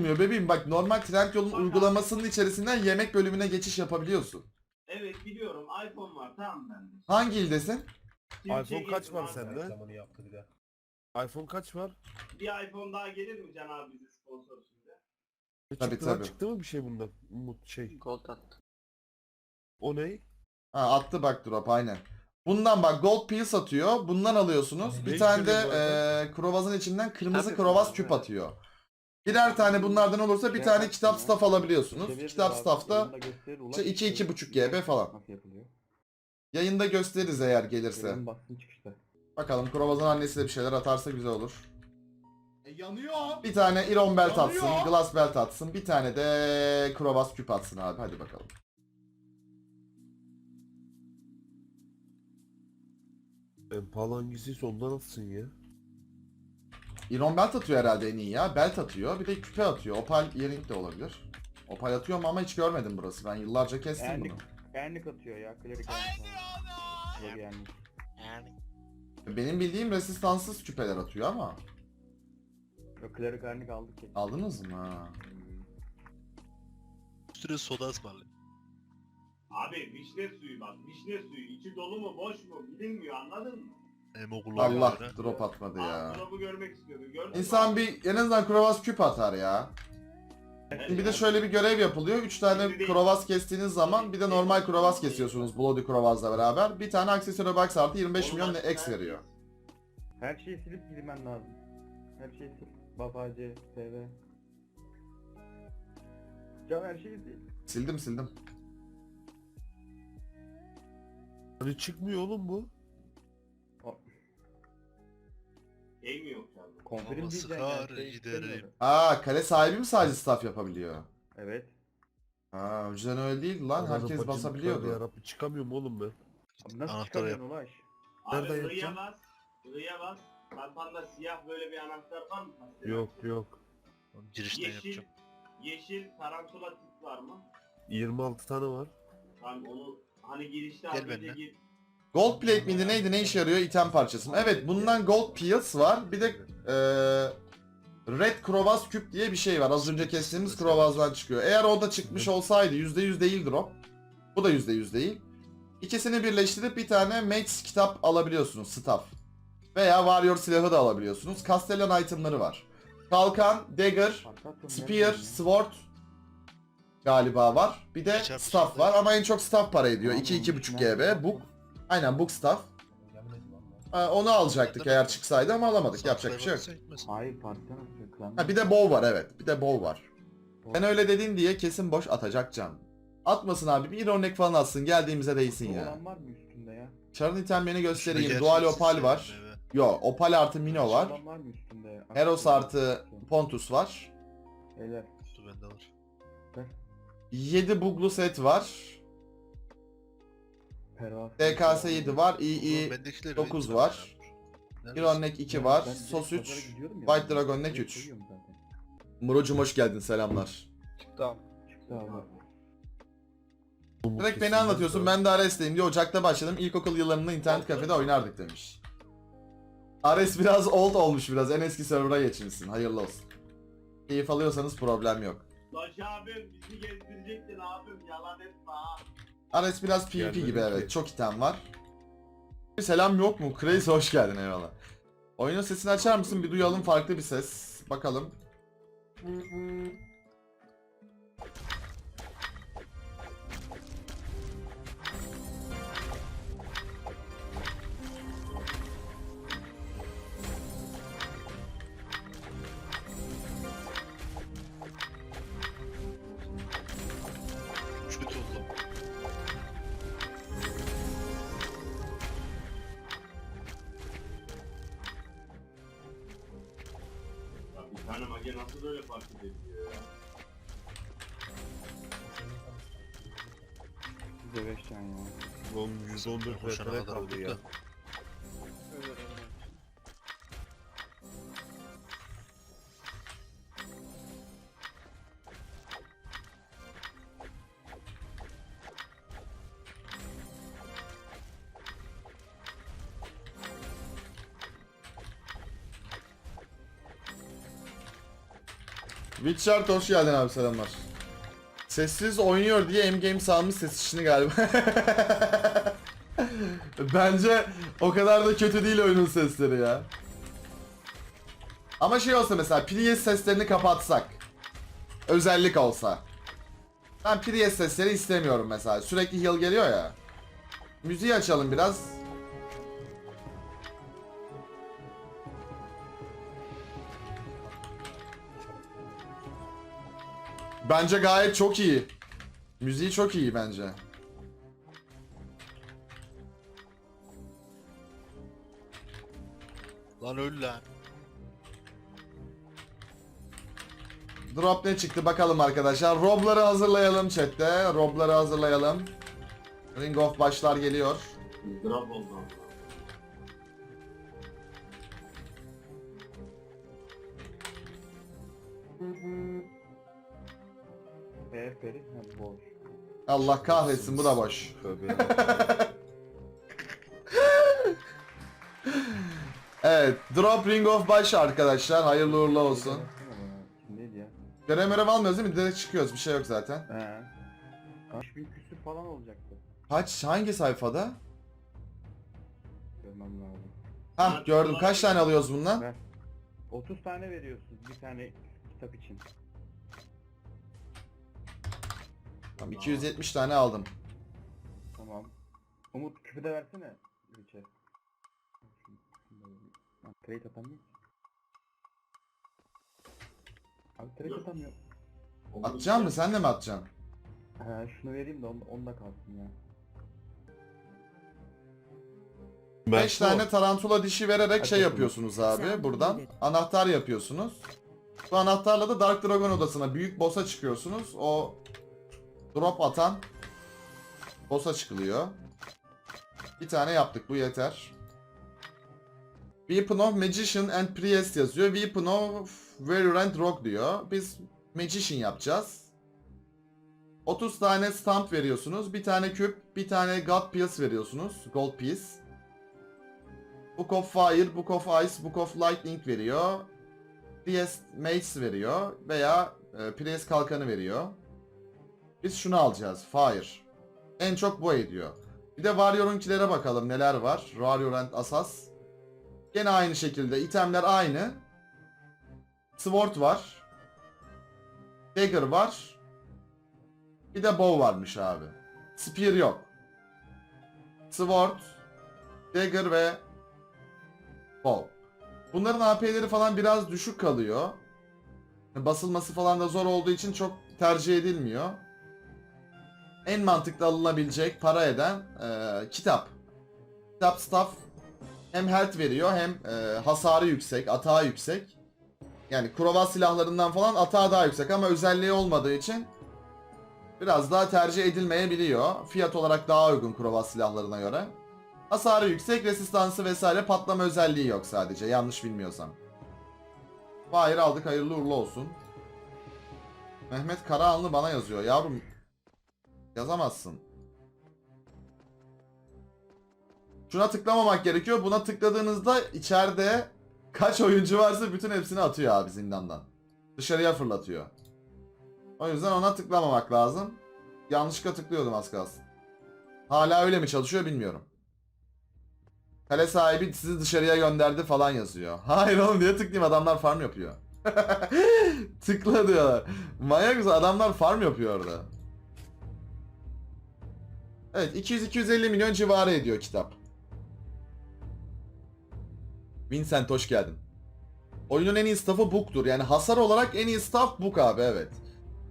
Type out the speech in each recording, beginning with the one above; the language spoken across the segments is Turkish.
olmuyor bebeğim. Bak normal Trendyol'un uygulamasının içerisinden yemek bölümüne geçiş yapabiliyorsun. Evet biliyorum iPhone var tamam bende. Hangi ildesin? İPhone kaç var abi. sende? Reklamını yaptı bir de. iPhone kaç var? Bir iPhone daha gelir mi Can abi sponsor şimdi? E, Tabii, çıktı lan, tabii. Çıktı mı bir şey bundan? Umut şey. Gold attı. O ne? Ha attı bak drop aynen. Bundan bak gold peel satıyor. Bundan alıyorsunuz. Bir Ne tane de içeriyor bu arada? eee krovazın içinden kırmızı Tabii, krovaz küp atıyor. Birer tane bunlardan olursa bir Şey tane kitap staff alabiliyorsunuz. Kitap staff'ta işte 2 işte 2.5 GB falan. Yayında gösteririz eğer gelirse. Çıkışta. Bakalım krovazın annesi de bir şeyler atarsa güzel olur. E, yanıyor. Bir tane iron belt Yanıyor. atsın, glass belt atsın. Bir tane de krovaz küp atsın abi. Hadi bakalım. En pahalı hangisiyse ondan atsın ya. Iron belt atıyor herhalde en iyi ya. Belt atıyor. Bir de küpe atıyor. Opal earring de olabilir. Opal atıyor mu ama hiç görmedim burası. Ben yıllarca kestim Enlik, bunu. enlik atıyor ya. Klerik. Yok enlik. Benim bildiğim resistanssız küpeler atıyor ama. Yok klerik enlik aldık ya. Aldınız mı? Ha. Üstüne soda ısmarlayın. Abi vişne suyu bak vişne suyu içi dolu mu boş mu bilinmiyor anladın mı? Kullanıyor Allah drop atmadı ya. Aa, drop'u görmek istiyordum gördün mü? İnsan bir en azından krovaz küp atar ya. Evet, Bir de şöyle bir görev yapılıyor. 3 tane krovaz kestiğiniz zaman bir de normal krovaz kesiyorsunuz Bloody Krovaz'la beraber. Bir tane aksesuara box artı 25 milyon Olmaz, X veriyor. Her şeyi silip girmen lazım. Her şeyi sil. Babacı, TV. Can her şeyi sil. Sildim sildim. Hani çıkmıyor oğlum bu. Mi yok diyeceksin sıkar, yani. Şey giderim. istemiyorum. Aa kale sahibi mi sadece staff yapabiliyor? Evet. Ha önceden öyle değildi lan. Ananı Herkes bacını basabiliyordu. tövbe Yarabbim çıkamıyorum oğlum ben. Abi nasıl Anahtarı çıkamıyorsun ulaş? Abi Nereden yapacağım? bas. I'ya bas. Kafanda siyah böyle bir anahtar var mı? Yok yok. Girişten Yeşil, yapacağım. yeşil tarantula tip var mı? 26 tane var. Tamam onu hani girişte Gel önce benimle. gir. Gold plate miydi neydi ne işe yarıyor item parçası mı? Evet bundan gold peels var. Bir de eee Red Krovaz küp diye bir şey var. Az önce kestiğimiz Krovaz'dan çıkıyor. Eğer o da çıkmış olsaydı %100 değildir o. Bu da %100 değil. İkisini birleştirip bir tane Mates kitap alabiliyorsunuz. Staff. Veya Warrior silahı da alabiliyorsunuz. Castellan itemları var. Kalkan, Dagger, Spear, Sword galiba var. Bir de staff misin? var ama en çok staff para ediyor. Tamam, 2-2.5 nereden GB. Book. Aynen book staff. Yemin ediyorum lan. Ha, onu alacaktık eğer çıksaydı ama alamadık. Yapacak bir şey yok. Hayır partiden atıyor. Klan. Ha, bir de bow var evet. Bir de bow var. Ben öyle dedin diye kesin boş atacak can. Atmasın abi. Bir örnek falan atsın. Geldiğimize değsin ya. Olan var mı üstünde ya? Çarın itemlerini göstereyim. Dual opal var. Yo opal artı mino var. Olan var mı üstünde? Eros artı pontus var. Beyler. Bende var. 7 buglu set var. DKS 7 var. II bendekileri 9 bir var. Iron Neck 2 var. Sos pazara 3. gidiyorum ya. White Dragon Neck Direkt 3. koyuyorum zaten. Muro'cum hoş geldin selamlar. Çıktı abi. Çıktı abi. Direkt beni anlatıyorsun. ben- de Ares'teyim diyor. Ocak'ta başladım. İlkokul yıllarında internet kafede oynardık demiş. Ares biraz old olmuş biraz. En eski server'a geçmişsin. Hayırlı olsun. Keyif alıyorsanız problem yok. Laş abim bizi gezdirecektin abim yalan etme ha. Ares biraz PvP Gelmedi gibi ki. evet. Çok item var. Bir selam yok mu? Crazy hoş geldin eyvallah. Oyunun sesini açar mısın? Bir duyalım farklı bir ses. Bakalım. Tane mage nasıl böyle fark edebiliyor ya? Bize 5 tane ya. Oğlum 114 Koşana metre kadar kaldı ya. Witcher hoş geldin abi selamlar. Sessiz oynuyor diye M-Game salmış ses işini galiba. Bence o kadar da kötü değil oyunun sesleri ya. Ama şey olsa mesela Prius seslerini kapatsak. Özellik olsa. Ben Prius sesleri istemiyorum mesela. Sürekli heal geliyor ya. Müziği açalım biraz. Bence gayet çok iyi. Müziği çok iyi bence. Lan öl lan. Drop ne çıktı bakalım arkadaşlar. Rob'ları hazırlayalım chatte. Rob'ları hazırlayalım. Ring of başlar geliyor. Drop oldu. Peri ha boş. Allah kahretsin bu da boş. Tövbe yarabbim. Evet, Drop Ring of baş arkadaşlar. Hayırlı uğurlu olsun. Neydi ya? Görev mörev almıyoruz değil mi? Direkt çıkıyoruz. Bir şey yok zaten. He. 3000 küsür falan olacaktı. Kaç? Hangi sayfada? Görmem lazım. Hah gördüm. Kaç tane alıyoruz bundan? Ver. 30 tane veriyorsunuz bir tane kitap için. Tamam, 270 tane aldım. Tamam. Umut küpü de versene. Richard. Lan trade atamıyor ki. Abi trade atamıyor. Atacağım mı? Sen de mi atacaksın? Ha şunu vereyim de onda, onda kalsın ya. 5 tane tarantula dişi vererek şey yapıyorsunuz abi buradan. Anahtar yapıyorsunuz. Bu anahtarla da Dark Dragon odasına büyük boss'a çıkıyorsunuz. O drop atan boss'a çıkılıyor. Bir tane yaptık bu yeter. Weapon of Magician and Priest yazıyor. Weapon of Virulent Rogue diyor. Biz Magician yapacağız. 30 tane stamp veriyorsunuz. Bir tane küp, bir tane God Piece veriyorsunuz. Gold Piece. Book of Fire, Book of Ice, Book of Lightning veriyor. Priest Mace veriyor veya e, Priest Kalkanı veriyor. Biz şunu alacağız. Fire. En çok bu ediyor. Bir de Warrior'unkilere bakalım neler var. Warrior Asas. Gene aynı şekilde. itemler aynı. Sword var. Dagger var. Bir de bow varmış abi. Spear yok. Sword, Dagger ve Bow. Bunların AP'leri falan biraz düşük kalıyor. Basılması falan da zor olduğu için çok tercih edilmiyor. En mantıklı alınabilecek para eden e, kitap. Kitap staff hem health veriyor hem e, hasarı yüksek, atağı yüksek. Yani kurova silahlarından falan atağı daha yüksek ama özelliği olmadığı için biraz daha tercih edilmeyebiliyor. Fiyat olarak daha uygun kurova silahlarına göre. Hasarı yüksek, resistansı vesaire patlama özelliği yok sadece yanlış bilmiyorsam. Fire aldık hayırlı uğurlu olsun. Mehmet Karahanlı bana yazıyor. Yavrum yazamazsın. Şuna tıklamamak gerekiyor. Buna tıkladığınızda içeride kaç oyuncu varsa bütün hepsini atıyor abi zindandan. Dışarıya fırlatıyor. O yüzden ona tıklamamak lazım. Yanlışlıkla tıklıyordum az kalsın. Hala öyle mi çalışıyor bilmiyorum. Kale sahibi sizi dışarıya gönderdi falan yazıyor. Hayır oğlum niye tıklayayım adamlar farm yapıyor. Tıkla diyorlar. Manyak mısın adamlar farm yapıyor orada. Evet 200-250 milyon civarı ediyor kitap. Vincent hoş geldin. Oyunun en iyi staff'ı Book'tur. Yani hasar olarak en iyi staff Book abi evet.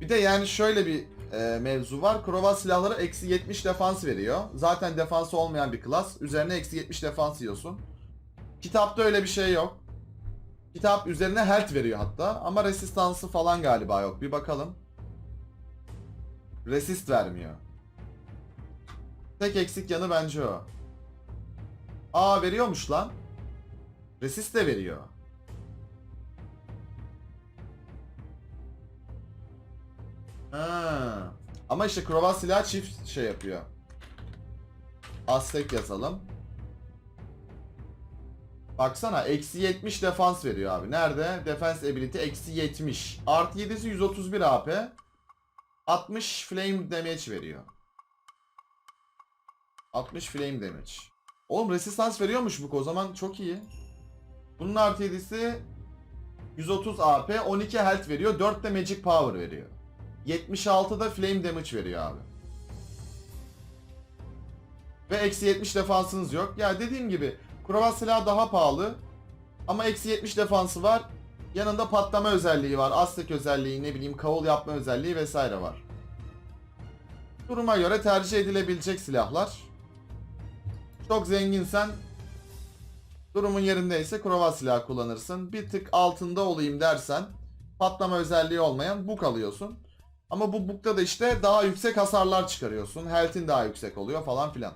Bir de yani şöyle bir e, mevzu var. Krova silahları eksi 70 defans veriyor. Zaten defansı olmayan bir klas. Üzerine eksi 70 defans yiyorsun. Kitapta öyle bir şey yok. Kitap üzerine health veriyor hatta. Ama resistansı falan galiba yok. Bir bakalım. Resist vermiyor. Tek eksik yanı bence o. Aa veriyormuş lan. Resist de veriyor. Ha. Ama işte Krova silah çift şey yapıyor. Aztek yazalım. Baksana eksi 70 defans veriyor abi. Nerede? Defense ability eksi 70. Artı 7'si 131 AP. 60 flame damage veriyor. 60 flame damage. Oğlum resistance veriyormuş bu o zaman çok iyi. Bunun artı 7'si 130 AP, 12 health veriyor, 4 de magic power veriyor. 76 da flame damage veriyor abi. Ve eksi 70 defansınız yok. Ya dediğim gibi Krovaz silahı daha pahalı. Ama eksi 70 defansı var. Yanında patlama özelliği var. Aztek özelliği, ne bileyim kavul yapma özelliği vesaire var. Duruma göre tercih edilebilecek silahlar. Çok zenginsen durumun yerindeyse Krovaz silahı kullanırsın. Bir tık altında olayım dersen patlama özelliği olmayan buk alıyorsun. Ama bu bukta da işte daha yüksek hasarlar çıkarıyorsun. Health'in daha yüksek oluyor falan filan.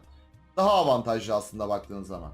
Daha avantajlı aslında baktığın zaman.